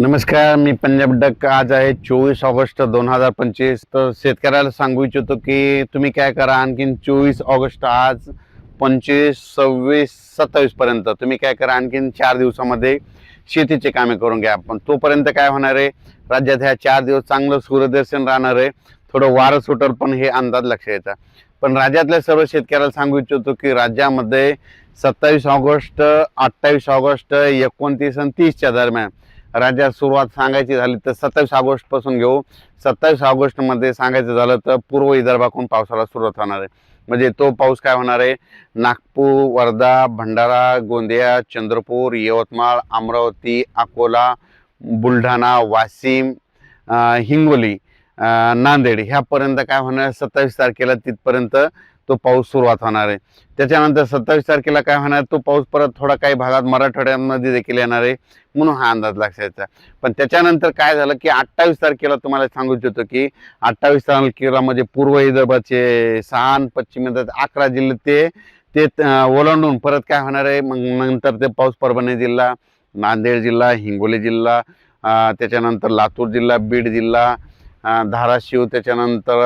नमस्कार मी पंजाब डक. आज आहे चोवीस ऑगस्ट दोन हजार पंचवीस. तर शेतकऱ्याला सांगू इच्छितो की तुम्ही काय करा आणखीन चोवीस ऑगस्ट आज पंचवीस सव्वीस सत्तावीस पर्यंत तुम्ही काय करा आणखीन चार दिवसामध्ये शेतीचे कामे करून घ्या. पण तोपर्यंत काय होणार आहे राज्यात ह्या चार दिवस चांगलं सूर्यदर्शन राहणार आहे. थोडं वारं सुटल पण हे अंदाज लक्ष यायचा पण राज्यातल्या सर्व शेतकऱ्याला सांगू इच्छितो की राज्यामध्ये सत्तावीस ऑगस्ट अठ्ठावीस ऑगस्ट एकोणतीस आणि तीसच्या दरम्यान राज्यात सुरुवात सांगायची झाली तर सत्तावीस ऑगस्टपासून घेऊ. सत्तावीस ऑगस्टमध्ये सांगायचं झालं तर पूर्व विदर्भाकडून पावसाला सुरुवात होणार आहे. म्हणजे तो पाऊस काय होणार आहे? नागपूर वर्धा भंडारा गोंदिया चंद्रपूर यवतमाळ अमरावती अकोला बुलढाणा वाशिम हिंगोली नांदेड ह्यापर्यंत काय होणार? सत्तावीस तारखेला तिथपर्यंत तो पाऊस सुरुवात होणार आहे. त्याच्यानंतर सत्तावीस तारखेला काय होणार तो पाऊस परत थोडा काही भागात मराठवाड्यामध्ये देखील येणार आहे म्हणून हा अंदाज लक्षायचा पण त्याच्यानंतर काय झालं की अठ्ठावीस तारखेला तुम्हाला सांगू इच्छितो की अठ्ठावीस तारखेला म्हणजे पूर्व विदर्भाचे सहा पश्चिम विदर्भाचे अकरा जिल्हे ते ते ओलांडून परत काय होणार आहे? मग नंतर ते पाऊस परभणी जिल्हा नांदेड जिल्हा हिंगोली जिल्हा त्याच्यानंतर लातूर जिल्हा बीड जिल्हा धाराशिव त्याच्यानंतर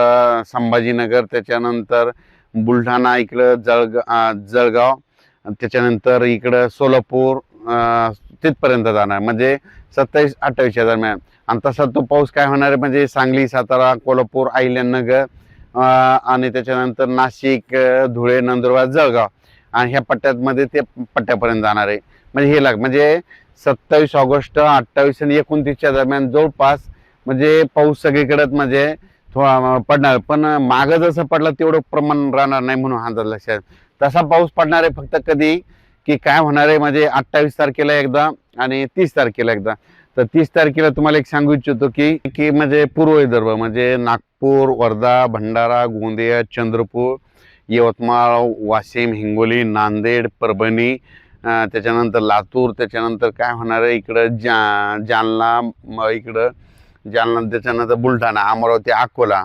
संभाजीनगर त्याच्यानंतर बुलढाणा इकडं जळग जळगाव त्याच्यानंतर इकडं सोलापूर तिथपर्यंत जाणार. म्हणजे सत्तावीस अठ्ठावीसच्या दरम्यान आणि तसा तो पाऊस काय होणार आहे? म्हणजे सांगली सातारा कोल्हापूर अहिल्यानगर आणि त्याच्यानंतर नाशिक धुळे नंदुरबार जळगाव. आणि ह्या पट्ट्यामध्ये ते पट्ट्यापर्यंत जाणार आहे. म्हणजे हे लाग म्हणजे सत्तावीस ऑगस्ट अठ्ठावीस आणि एकोणतीसच्या दरम्यान जवळपास म्हणजे पाऊस सगळीकडेच म्हणजे थोडा पडणार. पण मागं जसं पडलं तेवढं प्रमाण राहणार नाही म्हणून अंदाज लक्षात. तसा पाऊस पडणार आहे फक्त कधी की काय होणार आहे म्हणजे अठ्ठावीस तारखेला एकदा आणि तीस तारखेला एकदा. तर तीस तारखेला तुम्हाला एक सांगू इच्छितो की की म्हणजे पूर्व विदर्भ म्हणजे नागपूर वर्धा भंडारा गोंदिया चंद्रपूर यवतमाळ वाशिम हिंगोली नांदेड परभणी त्याच्यानंतर लातूर त्याच्यानंतर काय होणार आहे इकडं जा जालना इकडं. जालना त्याच्यानंतर बुलढाणा अमरावती अकोला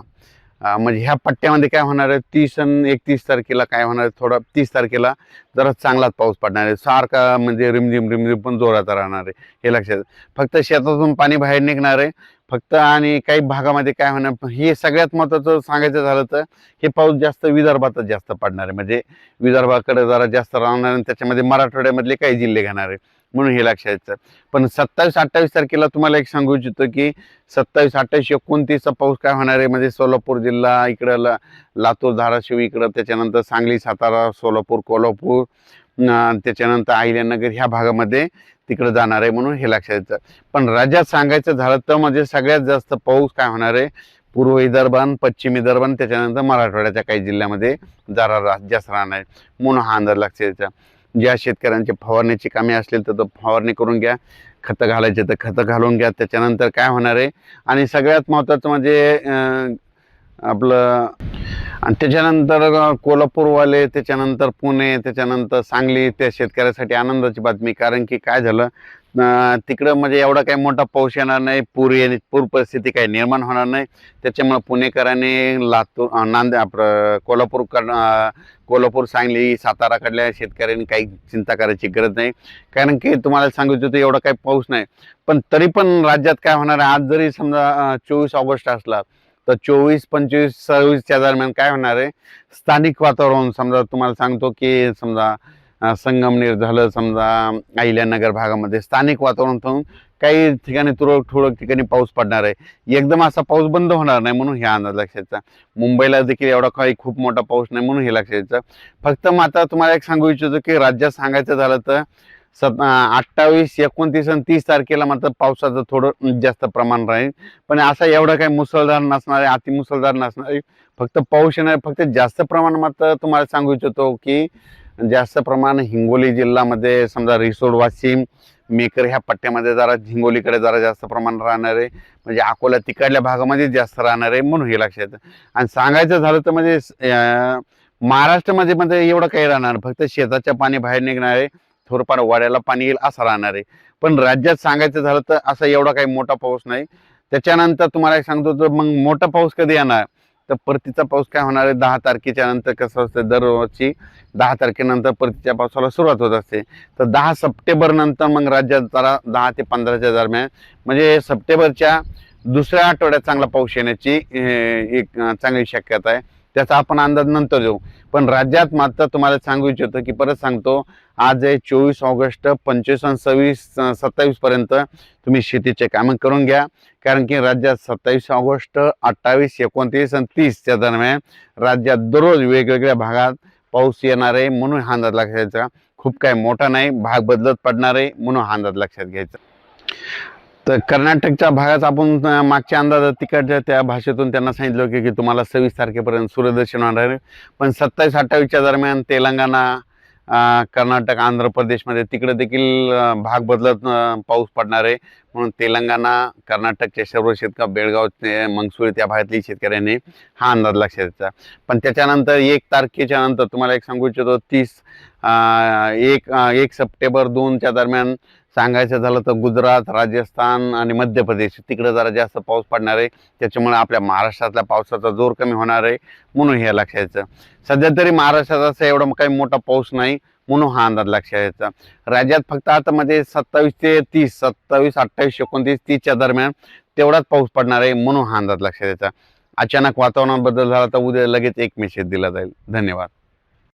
म्हणजे ह्या पट्ट्यामध्ये काय होणार आहे? तीस आणि एकतीस तारखेला काय होणार आहे? थोडा तीस तारखेला जरा चांगलाच पाऊस पडणार आहे. सारखा म्हणजे रिमझिम रिमझिम पण जोरात राहणार आहे. हे लक्षात फक्त शेतातून पाणी बाहेर निघणार आहे. फक्त आणि काही भागामध्ये काय होणार? हे सगळ्यात महत्त्वाचं सांगायचं झालं तर हे पाऊस जास्त विदर्भातच जास्त पडणार आहे. म्हणजे विदर्भाकडे जरा जास्त राहणार आणि त्याच्यामध्ये मराठवाड्यामधले काही जिल्हे घेणार आहे. म्हणून हे लक्षात येतं. पण सत्तावीस अठ्ठावीस तारखेला तुम्हाला एक सांगू इच्छितो की सत्तावीस अठ्ठावीस एकोणतीसचा पाऊस काय होणार आहे? म्हणजे सोलापूर जिल्हा इकडं ला लातूर धाराशिव इकडं त्याच्यानंतर सांगली सातारा सोलापूर कोल्हापूर त्याच्यानंतर अहिल्यानगर ह्या भागामध्ये तिकडं जाणार आहे म्हणून हे लक्षात येतं. पण राज्यात सांगायचं झालं तर म्हणजे सगळ्यात जास्त पाऊस काय होणार आहे? पूर्व विदर्भान पश्चिम विदर्भान त्याच्यानंतर मराठवाड्याच्या काही जिल्ह्यामध्ये जरा जास्त राहणार आहे. म्हणून हा अंदाज लक्षात यायचा ज्या शेतकऱ्यांची फवारण्याची कामे असतील तर तो फवारणी करून घ्या खतं घालायचे तर खतं घालून घ्या त्याच्यानंतर काय होणार आहे? आणि सगळ्यात महत्त्वाचं म्हणजे आपलं आणि त्याच्यानंतर कोल्हापूरवाले त्याच्यानंतर पुणे त्याच्यानंतर सांगली त्या शेतकऱ्यासाठी आनंदाची बातमी. कारण की काय झालं? तिकडं म्हणजे एवढा काही मोठा पाऊस येणार नाही पूर ये पूर परिस्थिती काही निर्माण होणार नाही. त्याच्यामुळे पुणेकरांनी लातूर नांदे आपलं कोल्हापूर कोल्हापूर सांगली साताराकडल्या शेतकऱ्यांनी काही चिंता करायची गरज नाही. कारण की तुम्हाला सांगितलं होतं एवढा काही पाऊस नाही. पण तरी पण राज्यात काय होणार आहे? आज जरी समजा चोवीस ऑगस्ट असला तर चोवीस पंचवीस सव्वीसच्या दरम्यान काय होणार आहे? स्थानिक वातावरण समजा तुम्हाला सांगतो की समजा संगमनेर झालं समजा अहिल्यानगर भागामध्ये स्थानिक वातावरण होऊन काही ठिकाणी तुरळक ठुळक ठिकाणी पाऊस पडणार आहे. एकदम असा पाऊस बंद होणार नाही म्हणून हे अंदाज लक्षात मुंबईला देखील एवढा काही खूप मोठा पाऊस नाही म्हणून हे लक्षात फक्त मात्र तुम्हाला एक सांगू इच्छितो की राज्यात सांगायचं झालं तर सत अठ्ठावीस एकोणतीस आणि तीस तारखेला मात्र पावसाचं थोडं जास्त प्रमाण राहील. पण असा एवढा काही मुसळधार नसणार आहे अतिमुसळधार नसणार आहे. फक्त पाऊस येणार फक्त जास्त प्रमाण मात्र तुम्हाला सांगू इच्छितो की जास्त प्रमाण हिंगोली जिल्ह्यामध्ये समजा रिसोड वाशिम मेकर ह्या पट्ट्यामध्ये जरा हिंगोलीकडे जरा जास्त प्रमाण राहणार आहे. म्हणजे अकोला तिकडल्या भागामध्ये जास्त राहणार आहे म्हणून हे लक्षात आणि सांगायचं झालं तर म्हणजे महाराष्ट्रामध्ये म्हणजे एवढं काही राहणार फक्त शेताच्या पाणी बाहेर निघणार आहे थोडंफार वाड्याला पाणी येईल असं राहणार आहे. पण राज्यात सांगायचं झालं तर असा एवढा काही मोठा पाऊस नाही. त्याच्यानंतर तुम्हाला एक सांगतो तर मग मोठा पाऊस कधी येणार? तर परतीचा पाऊस काय होणार आहे? दहा तारखेच्या नंतर कसं असतं? दरवर्षी दहा तारखेनंतर परतीच्या पावसाला सुरुवात होत असते. तर दहा सप्टेंबरनंतर मग राज्यात जरा दहा ते पंधराच्या दरम्यान म्हणजे सप्टेंबरच्या दुसऱ्या आठवड्यात चांगला पाऊस येण्याची एक चांगली शक्यता आहे. त्याचा आपण अंदाज नंतर देऊ. पण राज्यात मात्र तुम्हाला सांगू इच्छितो की परत सांगतो आज आहे चोवीस ऑगस्ट पंचवीस आणि सव्वीस सत्तावीसपर्यंत तुम्ही शेतीचे कामं करून घ्या. कारण की राज्यात सत्तावीस ऑगस्ट अठ्ठावीस एकोणतीस आणि तीसच्या दरम्यान राज्यात दररोज वेगवेगळ्या भागात पाऊस येणार आहे म्हणून हा अंदाज लक्षात घ्यायचा. खूप काही मोठा नाही भाग बदलत पडणार आहे म्हणून हा अंदाज लक्षात घ्यायचा. तर कर्नाटकच्या भागात आपण मागच्या अंदाजात तिकडच्या त्या भाषेतून त्यांना सांगितलं की की तुम्हाला सव्वीस तारखेपर्यंत सूर्यदर्शन होणार आहे. पण सत्तावीस अठ्ठावीसच्या दरम्यान तेलंगणा कर्नाटक आंध्र प्रदेशमध्ये तिकडे देखील भाग बदलत पाऊस पडणार आहे. म्हणून तेलंगणा कर्नाटकचे सर्व शेतकऱ्या बेळगाव ते मंगसुळी त्या भागातली शेतकऱ्यांनी हा अंदाज लक्षात घ्यायचा. पण त्याच्यानंतर एक तारखेच्या नंतर तुम्हाला एक सांगू इच्छितो तीस एक एक सप्टेंबर दोनच्या दरम्यान सांगायचं झालं तर गुजरात राजस्थान आणि मध्य प्रदेश तिकडे जरा जास्त पाऊस पडणार आहे. त्याच्यामुळे आपल्या महाराष्ट्रातल्या पावसाचा जोर कमी होणार आहे म्हणून हे लक्षायचं सध्या तरी महाराष्ट्रात असं एवढा काही मोठा पाऊस नाही म्हणून हा अंदाज लक्षात घ्यायचा राज्यात फक्त आता म्हणजे सत्तावीस ते तीस सत्तावीस अठ्ठावीस एकोणतीस तीसच्या दरम्यान तेवढाच पाऊस पडणार आहे म्हणून हा अंदाज लक्षात घ्यायचा अचानक वातावरणात बदल झाला तर उद्या लगेच एक मेसेज दिला जाईल. धन्यवाद.